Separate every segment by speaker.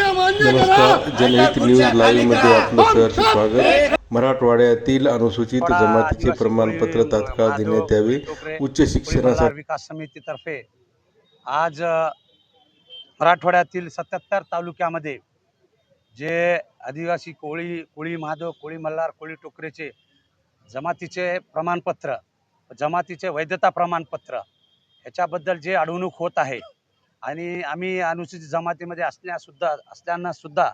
Speaker 1: नमस्कार जनहित न्यूज लाईव्हमध्ये आपलं सहर्ष स्वागत. मराठवाड्यातील अनुसूचित जमातीचे प्रमाणपत्र तात्काळ देण्यात यावे. उच्च शिक्षणासाठी
Speaker 2: विकास समितीतर्फे आज मराठवाड्यातील सत्याहत्तर तालुक्यामध्ये जे आदिवासी कोळी कोळी महादेव कोळी मल्हार कोळी टोकरेचे जमातीचे प्रमाणपत्र जमातीचे वैधता प्रमाणपत्र ह्याच्याबद्दल जे अडवणूक होत आहे आणि आम्ही अनुसूचित जमातीमध्ये असण्यासुद्धा असल्यानं सुद्धा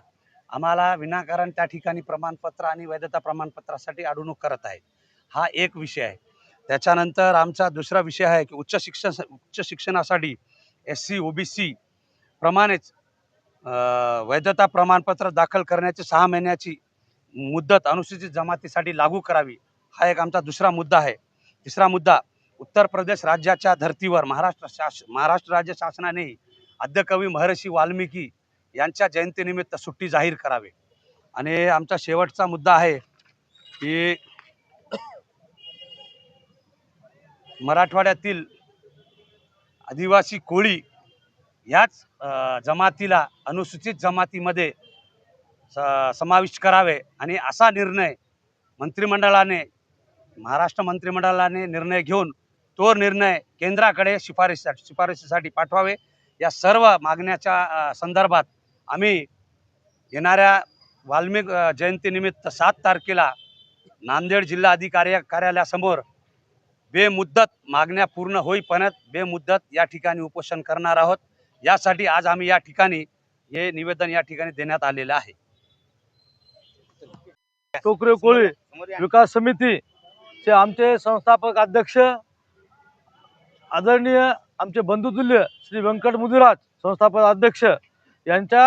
Speaker 2: आम्हाला विनाकारण त्या ठिकाणी प्रमाणपत्र आणि वैधता प्रमाणपत्रासाठी अडवणूक करत आहे हा एक विषय आहे. त्याच्यानंतर आमचा दुसरा विषय आहे की उच्च शिक्षण उच्च शिक्षणासाठी S C O B C प्रमाणेच वैधता प्रमाणपत्र दाखल करण्याची सहा महिन्याची मुदत अनुसूचित जमातीसाठी लागू करावी. हा एक आमचा दुसरा मुद्दा आहे. तिसरा मुद्दा उत्तर प्रदेश राज्याच्या धर्तीवर महाराष्ट्र शास महाराष्ट्र राज्य शासनाने आद्यकवी महर्षी वाल्मिकी यांच्या जयंतीनिमित्त सुट्टी जाहीर करावी. आणि आमचा शेवटचा मुद्दा आहे की मराठवाड्यातील आदिवासी कोळी याच जमातीला अनुसूचित जमातीमध्ये स- समाविष्ट करावे आणि असा निर्णय मंत्रिमंडळाने महाराष्ट्र मंत्रिमंडळाने निर्णय घेऊन तो निर्णय केंद्राकडे शिफारसीसाठी शिफारशीसाठी पाठवावे. या सर्व मागण्याच्या संदर्भात आम्ही येणाऱ्या वाल्मिक जयंतीनिमित्त सात तारखेला नांदेड जिल्हा अधिकारी कार्यालयासमोर बेमुद्दत मागण्या पूर्ण होईपर्यंत बेमुद्दत या ठिकाणी उपोषण करणार आहोत. यासाठी आज आम्ही या ठिकाणी हे निवेदन या ठिकाणी देण्यात आलेलं आहे.
Speaker 3: टोकरे कोळी विकास समितीचे आमचे संस्थापक अध्यक्ष आदरणीय आमचे बंधुतुल्य श्री व्यंकट मुदिराज संस्थापक अध्यक्ष यांच्या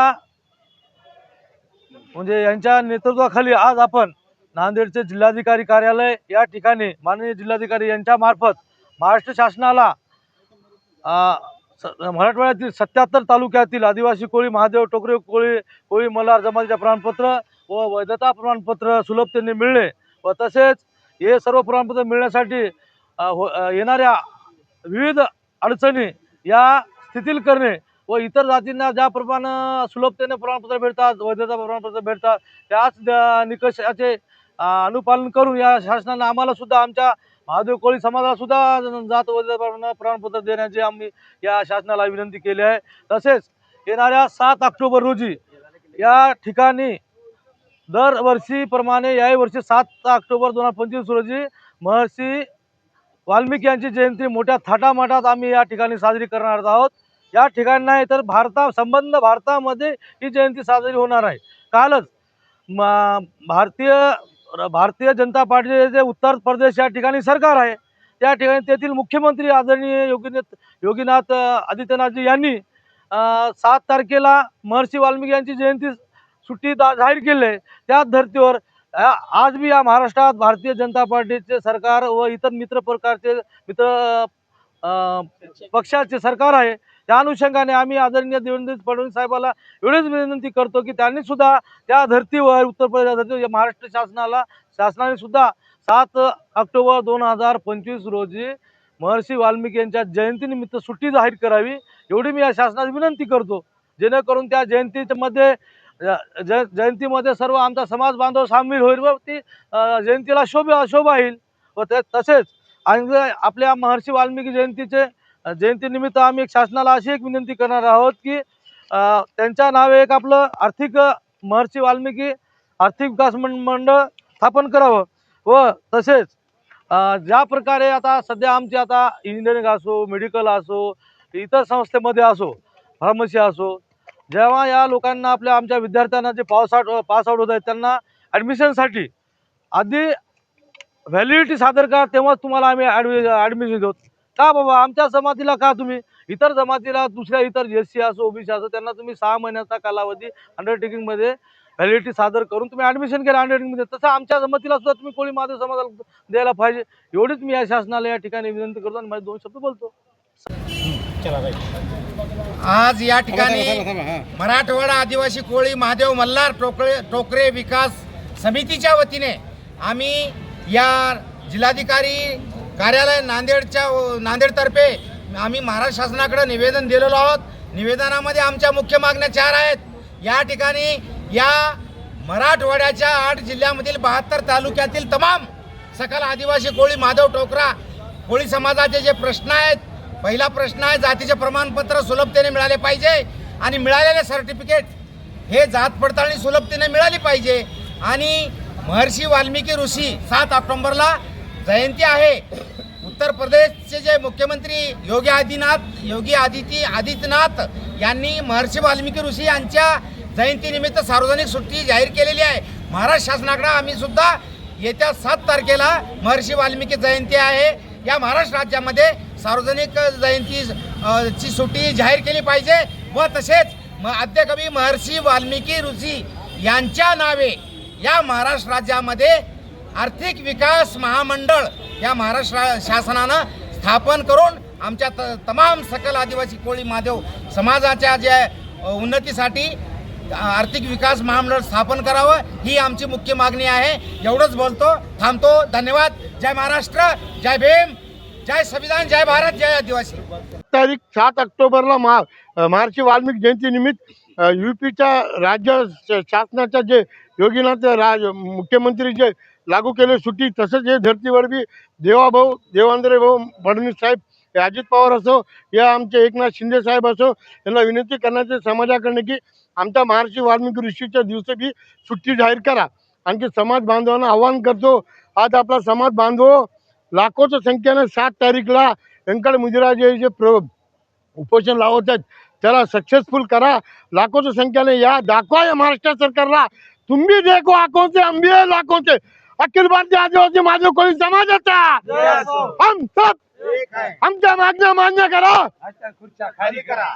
Speaker 3: म्हणजे यांच्या नेतृत्वाखाली आज आपण नांदेडचे जिल्हाधिकारी कार्यालय या ठिकाणी माननीय जिल्हाधिकारी यांच्या मार्फत महाराष्ट्र शासनाला स- मराठवाड्यातील सत्याहत्तर तालुक्यातील आदिवासी कोळी महादेव टोकरे कोळी कोळी मल्हार जमातीचे प्रमाणपत्र व वैधता प्रमाणपत्र सुलभतेने मिळणे व तसेच हे सर्व प्रमाणपत्र मिळण्यासाठी हो, येणाऱ्या विविध अडचणी या स्थितील करणे व इतर जातींना ज्याप्रमाणे सुलभतेने प्रमाणपत्र भेटतात वैधता प्रमाणपत्र भेटतात त्याच निकषाचे अनुपालन करून या शासनानं आम्हाला सुद्धा आमच्या महादेव कोळी समाजाला सुद्धा जात वैधता प्रमाण- प्रमाणपत्र देण्याची आम्ही या शासनाला विनंती केली आहे. तसेच येणाऱ्या सात ऑक्टोबर रोजी या ठिकाणी दरवर्षीप्रमाणे याही वर्षी सात ऑक्टोबर दोन हजार पंचवीस रोजी महर्षी वाल्मिकी यांची जयंती मोठ्या थाटामाटात आम्ही या ठिकाणी साजरी करणार आहोत. या ठिकाणी नाही तर भारता संबंध भारतामध्ये ही जयंती साजरी होणार आहे. कालच म भारतीय भारतीय जनता पार्टीचे जे उत्तर प्रदेश या ठिकाणी सरकार आहे. त्या ठिकाणी तेथील मुख्यमंत्री आदरणीय योगीनाथ योगीनाथ आदित्यनाथजी यांनी सात तारखेला महर्षी वाल्मिकी यांची जयंती सुट्टी दा जाहीर केली आहे. त्याच धर्तीवर आज मी या महाराष्ट्रात भारतीय जनता पार्टीचे सरकार व इतर मित्र प्रकारचे मित्र पक्षाचे सरकार आहे. त्या अनुषंगाने आम्ही आदरणीय देवेंद्र फडणवीस साहेबाला एवढीच विनंती करतो की त्यांनी सुद्धा त्या धर्तीवर उत्तर प्रदेश धर्तीवर महाराष्ट्र शासनाला शासनाने सुद्धा सात ऑक्टोबर दोन हजार पंचवीस रोजी महर्षी वाल्मिकी यांच्या जयंतीनिमित्त सुट्टी जाहीर करावी एवढी मी या शासनाची विनंती करतो. जेणेकरून त्या जयंतीमध्ये ज- जयंतीमध्ये सर्व आमचा समाज बांधव सामील होईल व ती जयंतीला शोभा शोभा येईल. व ते तसेच आणि आपल्या महर्षी वाल्मिकी जयंतीचे जयंतीनिमित्त आम्ही एक शासनाला अशी एक विनंती करणार आहोत की त्यांच्या नावे एक आपलं आर्थिक महर्षी वाल्मिकी आर्थिक विकास मंडळ स्थापन करावं. व तसेच ज्या प्रकारे आता सध्या आमची आता इंजिनिअरिंग असो मेडिकल असो इतर संस्थेमध्ये असो फार्मसी असो जेव्हा या लोकांना आपल्या आमच्या विद्यार्थ्यांना जे पास आउट पास आउट होत आहेत त्यांना ॲडमिशनसाठी आधी व्हॅलिडिटी सादर करा तेव्हाच तुम्हाला आम्ही ॲडमि ॲडमिशन देऊ. का बाबा आमच्या जमातीला का तुम्ही? इतर जमातीला दुसऱ्या इतर एस सी असो ओबीसी असो त्यांना तुम्ही सहा महिन्याचा कालावधी अंडरटेकिंगमध्ये व्हॅलिडिटी सादर करून तुम्ही ॲडमिशन केलं अंडरटेकिंगमध्ये तसं आमच्या जमातीला सुद्धा तुम्ही कोळी महादेव समाजाला द्यायला पाहिजे. एवढीच मी या शासनाला या ठिकाणी विनंती करतो आणि माझे दोन शब्द बोलतो.
Speaker 4: आज या ठिकाणी मराठवाडा आदिवासी कोळी महादेव मल्हार टोकरे टोकरे विकास समितीच्या वतीने आम्ही या जिल्हाधिकारी कार्यालय नांदेडच्या नांदेडतर्फे आम्ही महाराष्ट्र शासनाकडे निवेदन दिलेलो आहोत. निवेदनामध्ये आमच्या मुख्य मागण्या चार आहेत. या ठिकाणी या मराठवाड्याच्या आठ जिल्ह्यामधील बहात्तर तालुक्यातील तमाम सकल आदिवासी कोळी माधव टोकरा कोळी समाजाचे जे प्रश्न आहेत पहिला प्रश्न आहे जातीचे प्रमाणपत्र सुलभतेने मिळाले पाहिजे आणि मिळालेले सर्टिफिकेट हे जात पडताळणी सुलभतेने मिळाली पाहिजे. आणि महर्षी वाल्मिकी ऋषी सात ऑक्टोंबरला जयंती आहे. उत्तर प्रदेशचे जे मुख्यमंत्री योगी आदिनाथ योगी आदित्य आदित्यनाथ यांनी महर्षी वाल्मिकी ऋषी यांच्या जयंतीनिमित्त सार्वजनिक सुट्टी जाहीर केलेली आहे. महाराष्ट्र शासनाकडे आम्ही सुद्धा येत्या सात तारखेला महर्षी वाल्मिकी जयंती आहे. या महाराष्ट्र राज्यामध्ये सार्वजनिक जयंती ची सुट्टी जाहीर केली पाहिजे व तसेच म आद्यकवी महर्षी वाल्मिकी ऋषी यांच्या नावे या महाराष्ट्र राज्यामध्ये आर्थिक विकास महामंडळ या महाराष्ट्र शासनानं स्थापन करून आमच्या त तमाम सकल आदिवासी कोळी माधव समाजाच्या जे उन्नतीसाठी आर्थिक विकास महामंडळ स्थापन करावं ही आमची मुख्य मागणी आहे. एवढंच बोलतो थांबतो. धन्यवाद. जय महाराष्ट्र. जय भीम. जय संविधान जय भारत जय आदिवासी.
Speaker 5: तारीख सात ऑक्टोबरला महा महर्षी वाल्मिक जयंतीनिमित्त युपीच्या राज्य शासनाच्या जे योगीनाथ राज मुख्यमंत्री जे लागू केले सुट्टी तसंच हे धर्तीवर बी देवाभाऊ देवांद्रे भाऊ फडणवीस साहेब अजित पवार असो या आमचे एकनाथ शिंदे साहेब असो यांना विनंती करण्याचे समाजाकडनं की आमच्या महर्षी वाल्मिकी ऋषीच्या दिवशी बी सुट्टी जाहीर करा. आणखी समाज बांधवांना आवाहन करतो आज आपला समाज बांधव लाखोच्या संख्येनं सात तारीखला व्यंकट मुजराजे जे प्र उपोषण लावत आहेत त्याला सक्सेसफुल करा. लाखोच्या संख्येने या दाखवा या महाराष्ट्र सरकारला. तुम्ही देखो आकोचे आंबे लाखोचे. अखिल भारतीय आदिवासी माझं कोणी समाजाचा. हम सब आमच्या मागण्या मान्य करा.
Speaker 2: खुर्च्या खाली करा.